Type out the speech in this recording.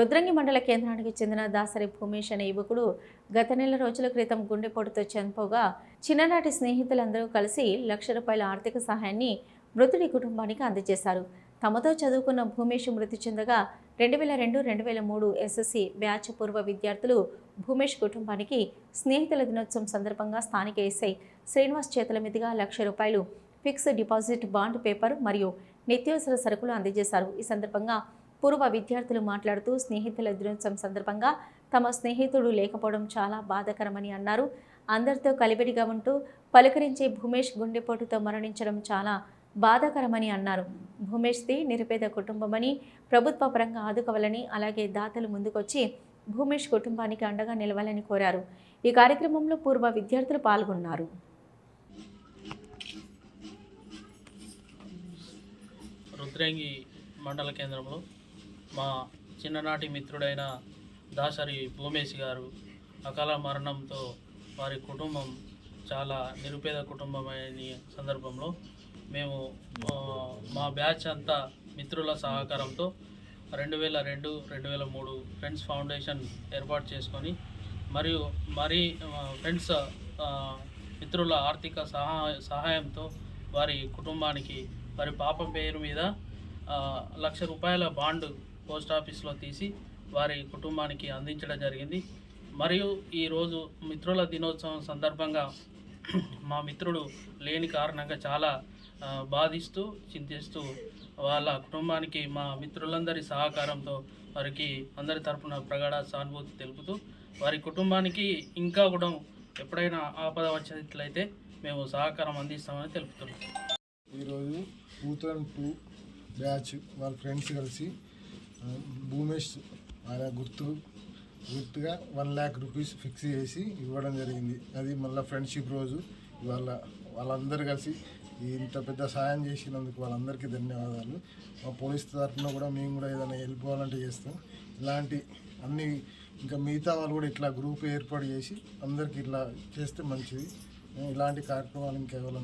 రుద్రంగి మండల కేంద్రానికి చెందిన దాసరి భూమేష్ అనే యువకుడు గత నెల రోజుల క్రితం గుండెపోటుతో చనిపోగా చిన్ననాటి స్నేహితులందరూ కలిసి లక్ష రూపాయల ఆర్థిక సహాయాన్ని మృతుడి కుటుంబానికి అందజేశారు. తమతో చదువుకున్న భూమేష్ మృతి చెందగా రెండు వేల రెండు రెండు వేల మూడు ఎస్ఎస్సి బ్యాచ్ పూర్వ విద్యార్థులు భూమేష్ కుటుంబానికి స్నేహితుల దినోత్సవం సందర్భంగా స్థానిక ఎస్ఐ శ్రీనివాస్ చేతుల మీదుగా లక్ష రూపాయలు ఫిక్స్డ్ డిపాజిట్ బాండ్ పేపర్ మరియు నిత్యావసర సరుకులు అందజేశారు. ఈ సందర్భంగా పూర్వ విద్యార్థులు మాట్లాడుతూ స్నేహితుల దినోత్సవం సందర్భంగా తమ స్నేహితుడు లేకపోవడం చాలా బాధాకరమని అన్నారు. అందరితో కలివిడిగా ఉంటూ పలకరించే భూమేష్ గుండెపోటుతో మరణించడం చాలా బాధాకరమని అన్నారు. భూమేష్ది నిరుపేద కుటుంబమని ప్రభుత్వ పరంగా ఆదుకోవాలని అలాగే దాతలు ముందుకొచ్చి భూమేష్ కుటుంబానికి అండగా నిలవాలని కోరారు. ఈ కార్యక్రమంలో పూర్వ విద్యార్థులు పాల్గొన్నారు. రుద్రంగి మండల కేంద్రంలో మా చిన్ననాటి మిత్రుడైన దాసరి భూమేష్ గారు అకాల మరణంతో వారి కుటుంబం చాలా నిరుపేద కుటుంబమైన సందర్భంలో మేము మా బ్యాచ్ అంతా మిత్రుల సహకారంతో రెండు వేల రెండు రెండు వేల మూడు ఫ్రెండ్స్ ఫౌండేషన్ ఏర్పాటు చేసుకొని మరియు మరి ఫ్రెండ్స్ మిత్రుల ఆర్థిక సహాయ సహాయంతో వారి కుటుంబానికి వారి పాప పేరు మీద లక్ష రూపాయల బాండ్ పోస్ట్ ఆఫీస్లో తీసి వారి కుటుంబానికి అందించడం జరిగింది. మరియు ఈరోజు మిత్రుల దినోత్సవం సందర్భంగా మా మిత్రుడు లేని కారణంగా చాలా బాధిస్తూ చింతిస్తూ వాళ్ళ కుటుంబానికి మా మిత్రులందరి సహకారంతో వారికి అందరి తరఫున ప్రగాఢ సానుభూతి తెలుపుతూ వారి కుటుంబానికి ఇంకా కూడా ఎప్పుడైనా ఆపద వచ్చినట్లయితే మేము సహకారం అందిస్తామని తెలుపుతున్నాం. ఈరోజు టూ థౌజండ్ టూ బ్యాచ్ వాళ్ళ ఫ్రెండ్స్ కలిసి భూమేష్ ఆయన గుర్తు గుర్తుగా వన్ ల్యాక్ రూపీస్ ఫిక్స్ చేసి ఇవ్వడం జరిగింది. అది మళ్ళీ ఫ్రెండ్షిప్ రోజు. ఇవాళ వాళ్ళందరూ కలిసి ఇంత పెద్ద సాయం చేసినందుకు వాళ్ళందరికీ ధన్యవాదాలు. మా పోలీస్ తరఫున కూడా మేము కూడా ఏదైనా హెల్ప్ కావాలంటే చేస్తాం. ఇలాంటి అన్ని ఇంకా మిగతా వాళ్ళు కూడా ఇట్లా గ్రూప్ ఏర్పాటు చేసి అందరికీ ఇట్లా చేస్తే మంచిది. ఇలాంటి కార్యక్రమాలు ఇంకెవరన్నా